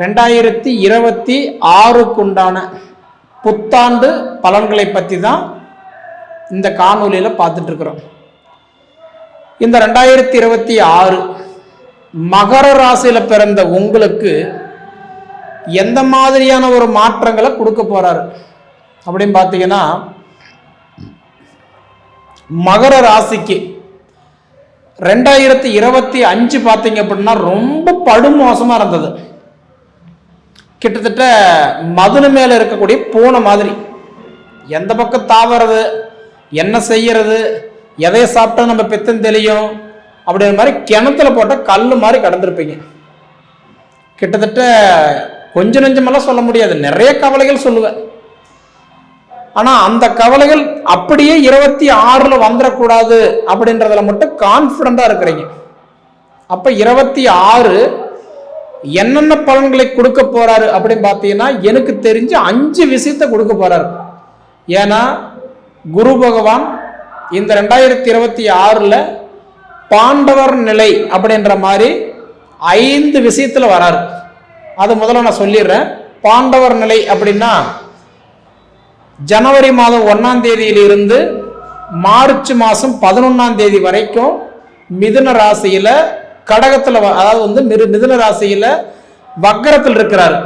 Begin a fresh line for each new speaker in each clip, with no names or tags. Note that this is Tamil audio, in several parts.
ரெண்டாயிரத்தி இருபத்தி ஆறுக்குண்டான புத்தாண்டு பலன்களை பற்றி தான் இந்த காணொலியில் பார்த்துட்ருக்குறோம். இந்த ரெண்டாயிரத்தி இருபத்தி ஆறு மகர ராசியில் பிறந்த உங்களுக்கு எந்த மாதிரியான ஒரு மாற்றங்களை கொடுக்க போகிறாரு அப்படின்னு பார்த்தீங்கன்னா மகர ராசிக்கு ரெண்டாயிரத்தி இருபத்தி அஞ்சு பார்த்தீங்க அப்படின்னா ரொம்ப படுமோசமாக இருந்தது. கிட்டத்தட்ட மதுனு மேலே இருக்கக்கூடிய பூனை மாதிரி. எந்த பக்கம் தாவறது என்ன செய்யறது எதை சாப்பிட்டா நம்ம பித்தம் தெளியும் அப்படின்ற மாதிரி கிணத்துல போட்ட கல் மாதிரி கடந்திருப்பீங்க. கிட்டத்தட்ட கொஞ்சம் நெஞ்சமெல்லாம் சொல்ல முடியாது. நிறைய கவலைகள் சொல்லுவேன். ஆனா அந்த கவலைகள் அப்படியே இருபத்தி ஆறுல வந்துடக்கூடாது அப்படின்றதுல மட்டும் கான்பிடண்டா இருக்கிறீங்க. அப்ப இருபத்தி ஆறு என்னென்ன பலன்களை கொடுக்க போறாரு அப்படின்னு பார்த்தீங்கன்னா எனக்கு தெரிஞ்சு அஞ்சு விஷயத்தை கொடுக்க போறாரு. ஏன்னா குரு பகவான் இந்த ரெண்டாயிரத்தி இருபத்தி ஆறில் பாண்டவர் நிலை அப்படின்ற மாதிரி ஐந்து விஷயத்தில் வராரு. அது முதல்ல நான் சொல்லிடுறேன். பாண்டவர் நிலை அப்படின்னா ஜனவரி மாதம் ஒன்றாம் தேதியிலிருந்து மார்ச் மாதம் பதினொன்றாம் தேதி வரைக்கும் மிதுன ராசியில் கடகத்தில் அதாவது வந்து மிரு மிதுன ராசியில் வக்கரத்தில் இருக்கிறார்.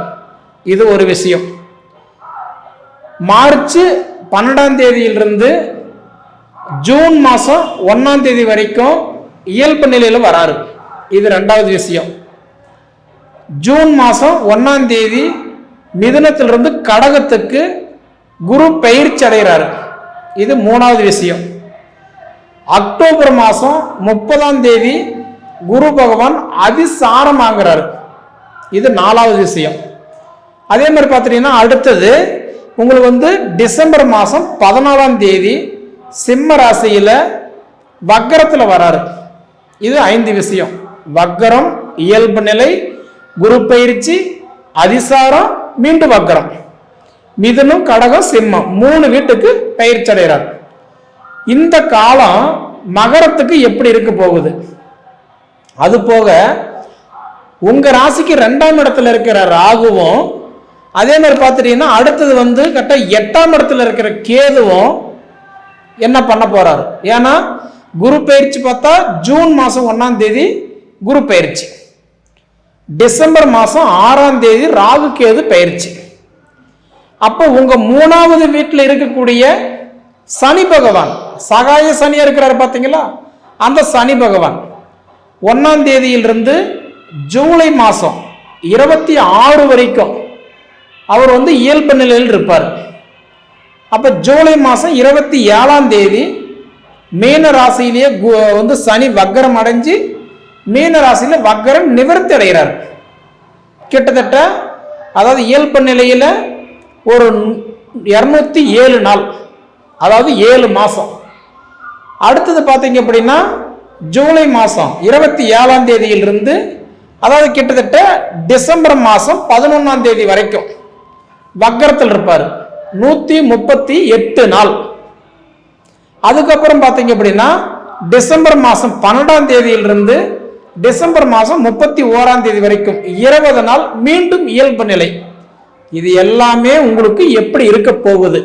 இது ஒரு விஷயம். மார்ச் பன்னெண்டாம் தேதியிலிருந்து ஜூன் மாதம் ஒன்றாம் தேதி வரைக்கும் இயல்பு நிலையில் வராரு. இது ரெண்டாவது விஷயம். ஜூன் மாதம் ஒன்றாம் தேதி மிதுனத்திலிருந்து கடகத்துக்கு குரு பயிற்சி அடைகிறாரு. இது மூணாவது விஷயம். அக்டோபர் மாதம் முப்பதாம் தேதி குரு பகவான் அதிசாரம் ஆகிறாரு இது நாலாவது விஷயம். அதே மாதிரி பார்த்துட்டீங்கன்னா அடுத்தது உங்களுக்கு வந்து டிசம்பர் மாதம் பதினாலாம் தேதி சிம்ம ராசியில் வக்கரத்தில் வராரு. இது ஐந்து விஷயம். வக்கரம் இயல்பு நிலை குரு பயிற்சி அதிசாரம் மீண்டும் வக்கரம். மிதுனம் கடகம் சிம்மம் மூணு வீட்டுக்கு பயிற்சி அடைகிறார். இந்த காலம் மகரத்துக்கு எப்படி இருக்க போகுது? அது போக உங்க ராசிக்கு ரெண்டாம் இடத்துல இருக்கிற ராகுவும் அதே மாதிரி பார்த்துட்டீங்கன்னா அடுத்தது வந்து கரெக்டாக எட்டாம் இடத்துல இருக்கிற கேதுவும் என்ன பண்ண போறாரு? ஏன்னா குரு பயிற்சி பார்த்தா ஜூன் மாதம் ஒன்றாம் தேதி குரு பயிற்சி. டிசம்பர் மாதம் ஆறாம் தேதி ராகு கேது பயிற்சி. அப்போ உங்க மூணாவது வீட்டில் இருக்கக்கூடிய சனி பகவான் சகாய சனியா இருக்கிறாரு பார்த்தீங்களா? அந்த சனி பகவான். ஒன்றாம் தேதியிலிருந்து ஜூலை மாதம் இருபத்தி ஆறு வரைக்கும் அவர் வந்து இயல்பு நிலையில் இருப்பார். அப்போ ஜூலை மாதம் இருபத்தி ஏழாம் தேதி மீன ராசியிலேயே வந்து சனி வக்கரம் அடைஞ்சு மீன ராசியில் வக்கரம் நிவர்த்தி அடைகிறார். கிட்டத்தட்ட அதாவது இயல்பு நிலையில் ஒரு இரநூத்தி ஏழு நாள் அதாவது ஏழு மாதம் அடுத்தது பார்த்தீங்க அப்படின்னா ஜூலை மாதம் இருபத்தி ஏழாம் தேதியிலிருந்து அதாவது கிட்டத்தட்ட டிசம்பர் மாதம் பதினொன்றாம் தேதி வரைக்கும் வக்கரத்தில் இருப்பார். நூற்றி முப்பத்தி எட்டு நாள். அதுக்கப்புறம் பார்த்தீங்க அப்படின்னா டிசம்பர் மாதம் பன்னெண்டாம் தேதியிலிருந்து டிசம்பர் மாதம் முப்பத்தி ஓராம் தேதி வரைக்கும் இருபது நாள் மீண்டும் இயல்பு நிலை. இது எல்லாமே உங்களுக்கு எப்படி இருக்க போகுது?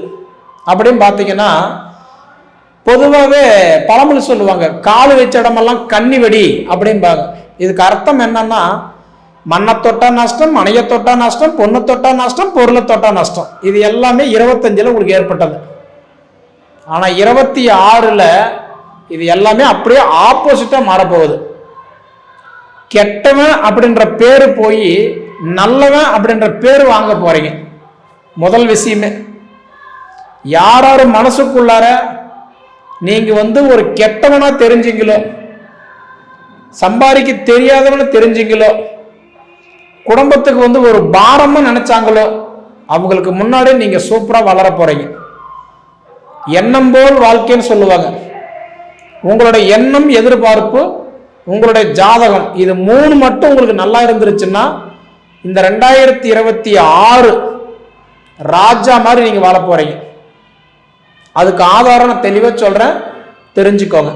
அப்படின்னு பார்த்தீங்கன்னா பொதுவாகவே பழமொழி சொல்லுவாங்க கால் வச்ச இடமெல்லாம் கன்னி வெடி அப்படிம்பாங்க. இதுக்கு அர்த்தம் என்னன்னா மண்ணை தொட்டா நஷ்டம் மனையை தொட்டா நஷ்டம் பொண்ணை தொட்டா நஷ்டம் பொருளை தொட்டா நஷ்டம். இது எல்லாமே இருபத்தஞ்சில் உங்களுக்கு ஏற்பட்டது. ஆனால் இருபத்தி ஆறில் இது எல்லாமே அப்படியே ஆப்போசிட்டாக மாறப்போகுது. கெட்டவன் அப்படின்ற பேர் போய் நல்லவன் அப்படின்ற பேர் வாங்க போறீங்க. முதல் விஷயமே. யார் யார் மனசுக்குள்ளார நீங்க வந்து ஒரு கெட்டவனா தெரிஞ்சிங்களோ சம்பாதிக்க தெரியாதவன தெரிஞ்சிங்களோ குடும்பத்துக்கு வந்து ஒரு பாரம்னு நினைச்சாங்களோ அவங்களுக்கு முன்னாடி நீங்க சூப்பரா வளர போறீங்க. எண்ணம் போல் வாழ்க்கைன்னு சொல்லுவாங்க. உங்களுடைய எண்ணம் எதிர்பார்ப்பு உங்களுடைய ஜாதகம் இது மூணு மட்டும் உங்களுக்கு நல்லா இருந்துருச்சுன்னா இந்த ரெண்டாயிரத்தி இருபத்தி ஆறு ராஜா மாதிரி நீங்க வாழ போறீங்க. அதுக்கு ஆதாரம் நான் சொல்கிறேன் தெரிஞ்சுக்கோங்க.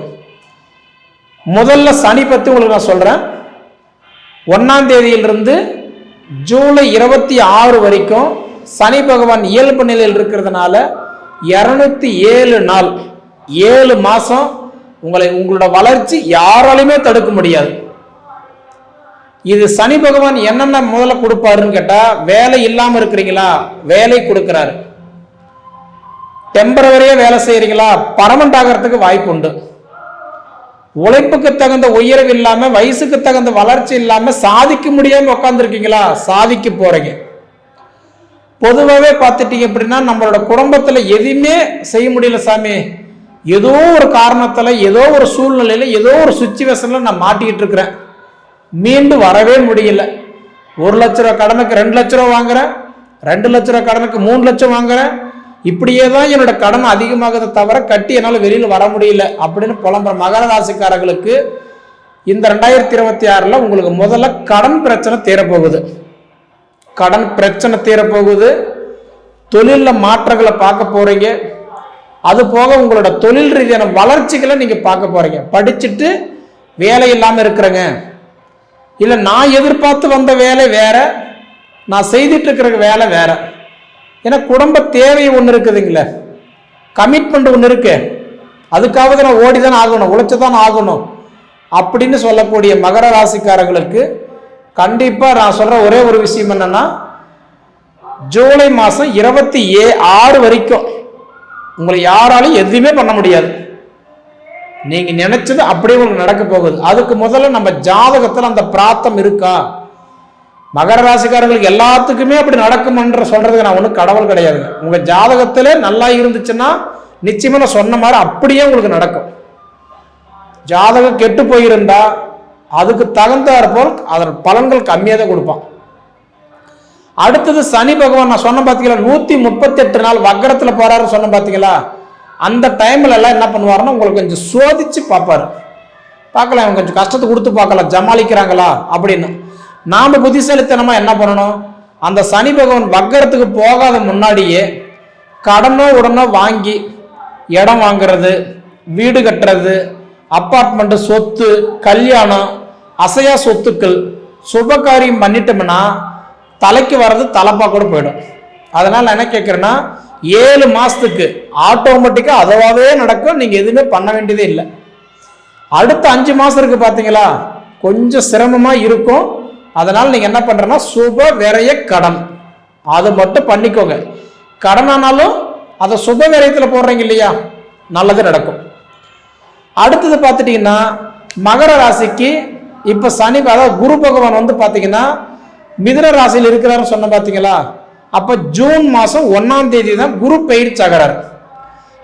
முதல்ல சனி பற்றி உங்களுக்கு நான் சொல்கிறேன் ஒன்றாம் தேதியிலிருந்து ஜூலை இருபத்தி ஆறு வரைக்கும் சனி பகவான் இயல்பு நிலையில் இருக்கிறதுனால இரநூத்தி ஏழு நாள் ஏழு மாதம் உங்களை உங்களோட வளர்ச்சி யாராலையுமே தடுக்க முடியாது. இது சனி பகவான் என்னென்ன முதல்ல கொடுப்பாருன்னு கேட்டால் வேலை இல்லாமல் இருக்கிறீங்களா? வேலை கொடுக்குறாரு. டெம்பரவரியாக வேலை செய்கிறீங்களா பர்மனண்ட் ஆகிறதுக்கு வாய்ப்பு உண்டு. உழைப்புக்கு தகுந்த உயர்வு இல்லாமல் வயசுக்கு தகுந்த வளர்ச்சி இல்லாமல் சாதிக்க முடியாமல் உட்காந்துருக்கீங்களா சாதிக்க போகிறீங்க பொதுவாகவே பார்த்துட்டீங்க அப்படின்னா நம்மளோட குடும்பத்தில் எதுவுமே செய்ய முடியல சாமி. ஏதோ ஒரு காரணத்தில் ஏதோ ஒரு சூழ்நிலையில் ஏதோ ஒரு சுச்சுவேஷனில் நான் மாட்டிக்கிட்டு இருக்கிறேன். மீண்டும் வரவே முடியல. ஒரு லட்ச ரூபா கடனுக்கு ரெண்டு லட்ச ரூபா வாங்குறேன். ரெண்டு லட்ச ரூபா கடனுக்கு மூணு லட்சம் வாங்குறேன். இப்படியே தான் என்னோட கடன் அதிகமாகுதை தவிர கட்டி என்னால் வெளியில் வர முடியல அப்படின்னு புலம்புற மகர ராசிக்காரர்களுக்கு இந்த ரெண்டாயிரத்தி இருபத்தி ஆறில் உங்களுக்கு முதல்ல கடன் பிரச்சனை தீரப்போகுது. கடன் பிரச்சனை தீரப்போகுது. தொழிலில் மாற்றங்களை பார்க்க போகிறீங்க அது போக உங்களோட தொழில் ரீதியான வளர்ச்சிகளை நீங்கள் பார்க்க போகிறீங்க படிச்சுட்டு வேலை இல்லாமல் இருக்கிறேங்க. இல்லை நான் எதிர்பார்த்து வந்த வேலை வேற. நான் செய்துட்டு இருக்கிற வேலை வேற. ஏன்னா குடும்ப தேவை ஒன்று இருக்குதுங்களே. கமிட்மெண்ட் ஒன்று இருக்கு. அதுக்காவது நான் ஓடி தான் ஆகணும் உழைச்சு தான் ஆகணும் அப்படின்னு சொல்லக்கூடிய மகர ராசிக்காரர்களுக்கு கண்டிப்பாக நான் சொல்கிற ஒரே ஒரு விஷயம் என்னன்னா ஜூலை மாதம் இருபத்தி ஏ ஆறு வரைக்கும் உங்களை யாராலையும் எதுவுமே பண்ண முடியாது. நீங்கள் நினச்சது அப்படியே உங்களுக்கு நடக்க போகுது. அதுக்கு முதல்ல நம்ம ஜாதகத்தில் அந்த பிராத்தம் இருக்கா? மகர ராசிக்காரங்களுக்கு எல்லாத்துக்குமே அப்படி நடக்குமென்ற சொல்றதுக்கு நான் ஒன்றும் கடவுள் கிடையாதுங்க உங்க ஜாதகத்துல நல்லா இருந்துச்சுன்னா நிச்சயமா நான் சொன்ன மாதிரி அப்படியே உங்களுக்கு நடக்கும். ஜாதகம் கெட்டு போயிருந்தா அதுக்கு தகுந்தாற் போல் அதன் பலன்கள் கம்மியாக தான் கொடுப்பான். அடுத்தது சனி பகவான் நான் சொன்ன பார்த்தீங்களா நூற்றி முப்பத்தி எட்டு நாள் வக்கரத்தில் போறாருன்னு சொன்ன பார்த்தீங்களா அந்த டைம்ல எல்லாம் என்ன பண்ணுவாருன்னா உங்களுக்கு கொஞ்சம் சோதிச்சு பார்ப்பாரு. பார்க்கலாம் கொஞ்சம் கஷ்டத்தை கொடுத்து பார்க்கலாம் ஜமாளிக்கிறாங்களா அப்படின்னு. நாம் புத்திசாலித்தனமாக என்ன பண்ணணும்? அந்த சனி பகவான் வக்கரத்துக்கு போகாத முன்னாடியே கடனோ உடனோ வாங்கி இடம் வாங்குறது வீடு கட்டுறது அப்பார்ட்மெண்ட்டு சொத்து கல்யாணம் அசையா சொத்துக்கள் சுபகாரியம் பண்ணிட்டோம்னா தலைக்கு வர்றது தலைப்பாக கூட போயிடும். அதனால் என்ன கேட்குறேன்னா ஏழு மாதத்துக்கு ஆட்டோமேட்டிக்காக அதுவாகவே நடக்கும் நீங்கள் எதுவுமே பண்ண வேண்டியதே இல்லை. அடுத்த அஞ்சு மாதம் இருக்குது பார்த்தீங்களா கொஞ்சம் சிரமமாக இருக்கும் அதனால் நீங்கள் என்ன பண்ணுறேன்னா சுப விரைய கடன். அது மட்டும் பண்ணிக்கோங்க. கடனானாலும் அதை சுப விரயத்தில் போடுறீங்க இல்லையா? நல்லது நடக்கும். அடுத்தது பார்த்துட்டிங்கன்னா மகர ராசிக்கு இப்போ சனி அதாவது குரு பகவான் வந்து பார்த்தீங்கன்னா மிதுன ராசியில் இருக்கிறாருன்னு சொன்ன பார்த்தீங்களா அப்போ ஜூன் மாதம் ஒன்றாம் தேதி தான் குரு பயிற்சி ஆகிறார்.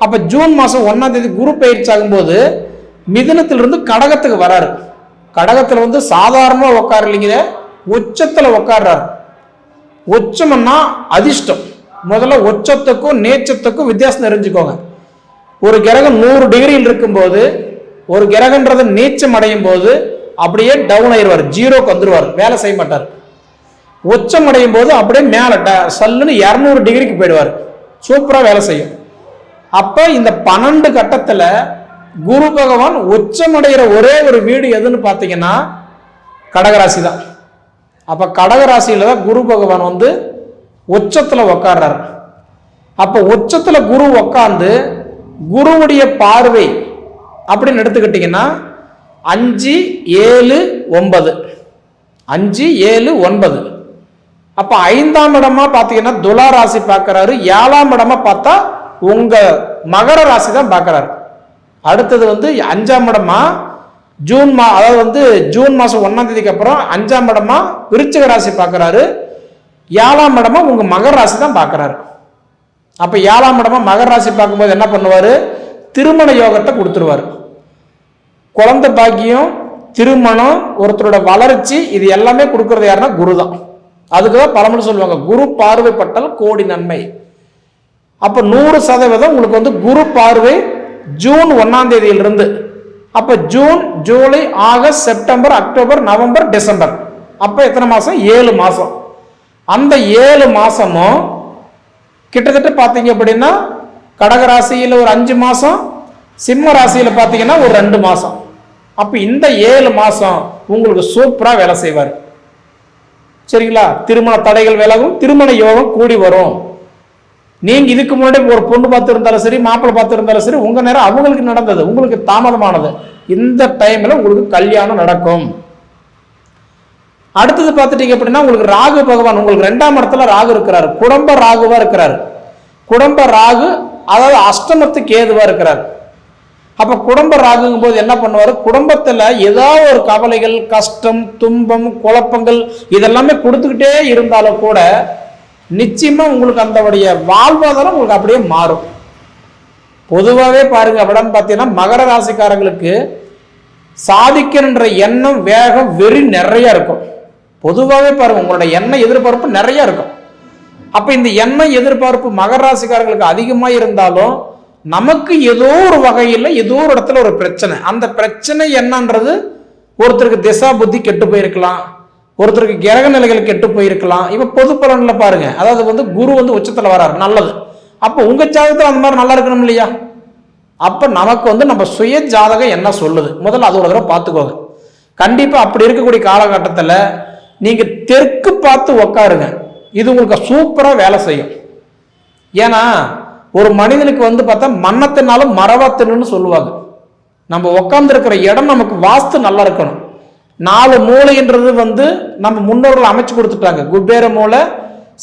அப்போ ஜூன் மாதம் ஒன்றாம் தேதி குரு பயிற்சி ஆகும்போது மிதுனத்திலிருந்து கடகத்துக்கு வராரு. கடகத்தில் வந்து சாதாரணமாக உட்கார இல்லைங்கிற உச்சத்தில் உட்காடுறாரு உச்சம்னா அதிர்ஷ்டம். முதல்ல உச்சத்துக்கும் நேச்சத்துக்கும் வித்தியாசம் தெரிஞ்சுக்கோங்க. ஒரு கிரகம் நூறு டிகிரியில் இருக்கும்போது ஒரு கிரகன்றது நீச்சம் அடையும் போது அப்படியே டவுன் ஆயிடுவார் ஜீரோக்கு வந்துடுவார் வேலை செய்ய மாட்டார். உச்சம் அடையும் போது அப்படியே மேலே ட- சல்லுன்னு இரநூறு டிகிரிக்கு போயிடுவார். சூப்பராக வேலை செய்யும். அப்போ இந்த பன்னெண்டு கட்டத்தில் குரு பகவான் உச்சமடைகிற ஒரே ஒரு வீடு எதுன்னு பார்த்தீங்கன்னா கடகராசி தான் அப்போ கடகராசியில் தான் குரு பகவான் வந்து உச்சத்தில் உக்காடுறார் அப்போ உச்சத்தில் குரு உக்காந்து குருவுடைய பார்வை அப்படின்னு எடுத்துக்கிட்டிங்கன்னா அஞ்சு ஏழு ஒன்பது. அஞ்சு ஏழு ஒன்பது. அப்போ ஐந்தாம் இடமா பார்த்தீங்கன்னா துலா ராசி பார்க்கறாரு. ஏழாம் இடமா பார்த்தா உங்கள் மகர ராசி தான் பார்க்கறாரு. அடுத்தது வந்து அஞ்சாம் இடமா ஜூன் மா அதாவது வந்து ஜூன் மாதம் ஒன்றாம் தேதிக்கு அப்புறம் அஞ்சாம் இடமா விருச்சிக ராசி பார்க்கறாரு. ஏழாம் இடமா உங்கள் மகர ராசி தான் பார்க்குறாரு. அப்போ ஏழாம் இடமா மகர ராசி பார்க்கும்போது என்ன பண்ணுவார்? திருமண யோகத்தை கொடுத்துருவாரு. குழந்தை பாக்கியம் திருமணம் ஒருத்தரோட வளர்ச்சி இது எல்லாமே கொடுக்கறது யாருன்னா குரு தான். அதுக்கு தான் பழமொழி சொல்லுவாங்க குரு பார்வைப்பட்டால் கோடி நன்மை. அப்போ நூறு சதவீதம் உங்களுக்கு வந்து குரு பார்வை ஜூன் ஒன்றாம் தேதியிலிருந்து. அப்போ June July August September October November December. அப்போ எத்தனை மாதம் ஏழு மாதம் அந்த ஏழு மாதமும் கிட்டத்தட்ட பார்த்தீங்க அப்படின்னா கடக ராசியில் ஒரு அஞ்சு மாதம் சிம்ம ராசியில் பார்த்தீங்கன்னா ஒரு ரெண்டு மாதம் அப்போ இந்த ஏழு மாதம் உங்களுக்கு சூப்பராக வேலை செய்வார். சரிங்களா? திருமண தடைகள் விலகும் திருமண யோகம் கூடி வரும். நீங்க இதுக்கு முன்னாடி ஒரு பொண்ணு பார்த்து இருந்தாலும் சரி மாப்பிள்ளை பார்த்து இருந்தாலும் சரி உங்க நேரம் அவங்களுக்கு நடந்தது உங்களுக்கு தாமதமானது. இந்த டைம்ல உங்களுக்கு கல்யாணம் நடக்கும். அடுத்தது பார்த்துட்டீங்க அப்படின்னா உங்களுக்கு ராகு பகவான் உங்களுக்கு ரெண்டாம் இடத்துல ராகு இருக்கிறார். குடும்ப ராகுவா இருக்கிறார். குடும்ப ராகு அதாவது அஷ்டமத்து கேதுவாக இருக்கிறார். அப்ப குடும்ப ராகுங்கும் போது என்ன பண்ணுவார்? குடும்பத்துல ஏதாவது ஒரு கவலைகள் கஷ்டம் துன்பம் குழப்பங்கள் இதெல்லாமே கொடுத்துக்கிட்டே இருந்தாலும் கூட நிச்சயமா உங்களுக்கு அந்தவுடைய வாழ்வாதாரம் உங்களுக்கு அப்படியே மாறும். பொதுவாகவே பாருங்க அப்படின்னு பார்த்தீங்கன்னா மகர ராசிக்காரங்களுக்கு சாதிக்கணுன்ற எண்ணம் வேகம் வெறி நிறைய இருக்கும். பொதுவாகவே பாருங்க உங்களோட எண்ணம் எதிர்பார்ப்பு நிறைய இருக்கும். அப்ப இந்த எண்ணம் எதிர்பார்ப்பு மகர ராசிக்காரங்களுக்கு அதிகமாக இருந்தாலும் நமக்கு ஏதோ ஒரு வகையில் ஏதோ ஒரு இடத்துல ஒரு பிரச்சனை. அந்த பிரச்சனை என்னன்றது ஒருத்தருக்கு திசா புத்தி கெட்டு போயிருக்கலாம். ஒருத்தருக்கு கிரக நிலைகள் கெட்டு போயிருக்கலாம். இப்போ பொது பலனில் பாருங்க. அதாவது வந்து குரு வந்து உச்சத்தில் வராரு. நல்லது. அப்போ உங்கள் ஜாதகத்தில் அந்த மாதிரி நல்லா இருக்கணும் இல்லையா? அப்போ நமக்கு வந்து நம்ம சுய ஜாதகம் என்ன சொல்லுது? முதல்ல அது ஒரு தடவை பார்த்துக்கோங்க. கண்டிப்பாக அப்படி இருக்கக்கூடிய காலகட்டத்தில் நீங்கள் தெற்கு பார்த்து உக்காருங்க. இது உங்களுக்கு சூப்பராக வேலை செய்யும். ஏன்னா ஒரு மனிதனுக்கு வந்து பார்த்தா மன்னத்தினாலும் மரவத்தின்னு சொல்லுவாங்க. நம்ம உட்காந்துருக்கிற இடம் நமக்கு வாஸ்து நல்லா இருக்கணும். நாலு மூளைன்றது வந்து நம்ம முன்னோர்கள் அமைச்சு கொடுத்துட்டாங்க. குபேர மூளை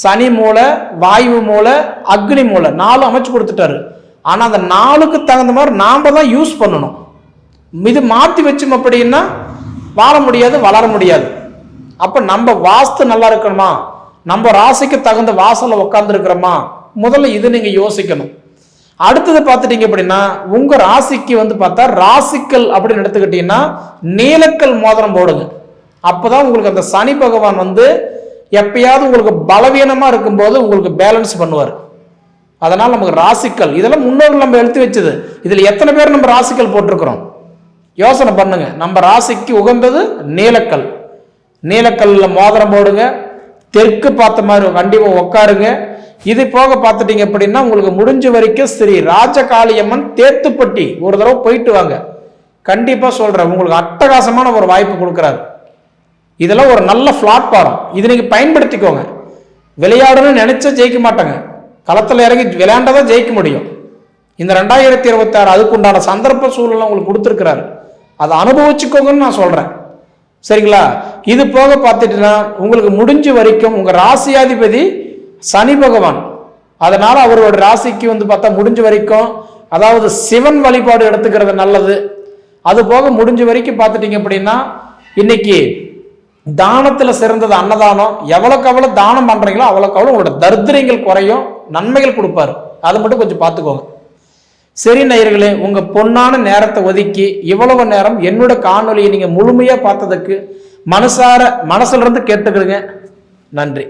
சனி மூளை வாயு மூளை அக்னி மூளை நாலு அமைச்சு கொடுத்துட்டாரு. ஆனால் அந்த நாளுக்கு தகுந்த மாதிரி நாம் தான் யூஸ் பண்ணணும். இது மாற்றி வச்சோம் அப்படின்னா வாழ முடியாது வளர முடியாது. அப்போ நம்ம வாஸ்து நல்லா இருக்கணுமா? நம்ம ராசிக்கு தகுந்த வாசலில் உட்காந்துருக்கிறோமா முதல்ல இது நீங்கள் யோசிக்கணும். அடுத்தது பார்த்துட்டீங்க அப்படின்னா உங்க ராசிக்கு வந்து பார்த்தா ராசிக்கல் அப்படின்னு எடுத்துக்கிட்டீங்கன்னா நீலக்கல் மோதிரம் போடுங்க. அப்போதான் உங்களுக்கு அந்த சனி பகவான் வந்து எப்பயாவது உங்களுக்கு பலவீனமா இருக்கும்போது உங்களுக்கு பேலன்ஸ் பண்ணுவார். அதனால் நமக்கு ராசிக்கல். இதெல்லாம் முன்னோர்கள் நம்ம எழுத்து வச்சது. இதில் எத்தனை பேர் நம்ம ராசிக்கல் போட்டிருக்கிறோம்? யோசனை பண்ணுங்க. நம்ம ராசிக்கு உகந்தது நீலக்கல். நீலக்கல்ல மோதிரம் போடுங்க. தெற்கு பார்த்த மாதிரி கண்டிப்பாக உட்காருங்க இது போக பார்த்துட்டீங்க அப்படின்னா உங்களுக்கு முடிஞ்ச வரைக்கும் ஸ்ரீ ராஜகாளியம்மன் தேத்துப்பட்டி ஒரு தடவை போயிட்டு வாங்க. கண்டிப்பாக சொல்கிறேன் உங்களுக்கு அட்டகாசமான ஒரு வாய்ப்பு கொடுக்குறாரு. இதெல்லாம் ஒரு நல்ல பிளாட்ஃபார்ம் இது நீங்கள் பயன்படுத்திக்கோங்க. விளையாடணும்னு நினச்சா ஜெயிக்க மாட்டாங்க. களத்தில் இறங்கி விளையாண்டதான் ஜெயிக்க முடியும். இந்த ரெண்டாயிரத்தி இருபத்தாறு அதுக்குண்டான சந்தர்ப்ப சூழ்நிலை உங்களுக்கு கொடுத்துருக்கிறாரு. அதை அனுபவிச்சுக்கோங்கன்னு நான் சொல்கிறேன் சரிங்களா? இது போக பார்த்துட்டுனா உங்களுக்கு முடிஞ்ச வரைக்கும் உங்கள் ராசியாதிபதி சனி பகவான். அதனால அவரோட ராசிக்கு வந்து பார்த்தா முடிஞ்ச வரைக்கும் அதாவது சிவன் வழிபாடு எடுத்துக்கிறது நல்லது. அது போக முடிஞ்ச வரைக்கும் பார்த்துட்டிங்க அப்படின்னா இன்னைக்கு தானத்தில் சிறந்தது அன்னதானம். எவ்வளோக்கு எவ்வளோ தானம் பண்ணுறீங்களோ அவ்வளோக்கு அவ்வளோ உங்களோட தரித்திரங்கள் குறையும் நன்மைகள் கொடுப்பாரு. அதை மட்டும் கொஞ்சம் பார்த்துக்கோங்க. சரி நேயர்களே உங்கள் பொன்னான நேரத்தை ஒதுக்கி இவ்வளவு நேரம் என்னோட காணொலியை நீங்கள் முழுமையாக பார்த்ததுக்கு மனசார மனசுல இருந்து கேட்டுக்கிறீங்க. நன்றி.